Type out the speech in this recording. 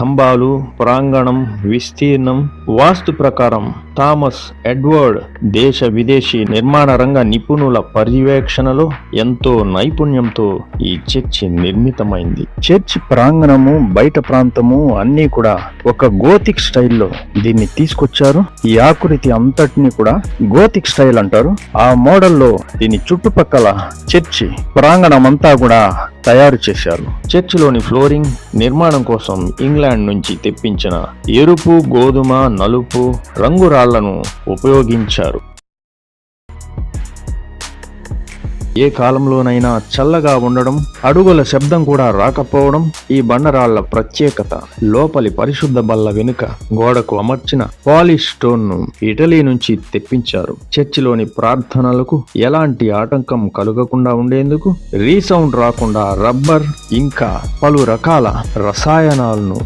స్తంభాలు ప్రాంగణం విస్తీర్ణం వాస్తు ప్రకారం థామస్ ఎడ్వర్డ్ దేశ విదేశీ నిర్మాణ రంగ నిపుణుల పర్యవేక్షణలో ఎంతో నైపుణ్యంతో ఈ చర్చి నిర్మితమైంది. చర్చ్ ప్రాంగణము బయట ప్రాంతము అన్నీ కూడా ఒక గోతిక్ స్టైల్లో దీన్ని తీసుకొచ్చారు. ఈ ఆకృతి అంతటిని కూడా గోతిక్ స్టైల్ అంటారు. ఆ మోడల్లో దీని చుట్టుపక్కల చర్చి ప్రాంగణం అంతా కూడా తయారు చేశారు. చర్చిలోని ఫ్లోరింగ్ నిర్మాణం కోసం ఇంగ్లాండ్ నుంచి తెప్పించిన ఎరుపు గోధుమ నలుపు రంగురాళ్ళను ఉపయోగించారు. ఏ కాలంలోనైనా చల్లగా ఉండడం అడుగుల శబ్దం కూడా రాకపోవడం ఈ బండరాళ్ళ ప్రత్యేకత. లోపలి పరిశుద్ధ బల్ల వెనుక గోడకు అమర్చిన పాలిష్ స్టోన్ను ఇటలీ నుంచి తెప్పించారు. చర్చిలోని ప్రార్థనలకు ఎలాంటి ఆటంకం కలుగకుండా ఉండేందుకు రీసౌండ్ రాకుండా రబ్బర్ ఇంకా పలు రకాల రసాయనాలను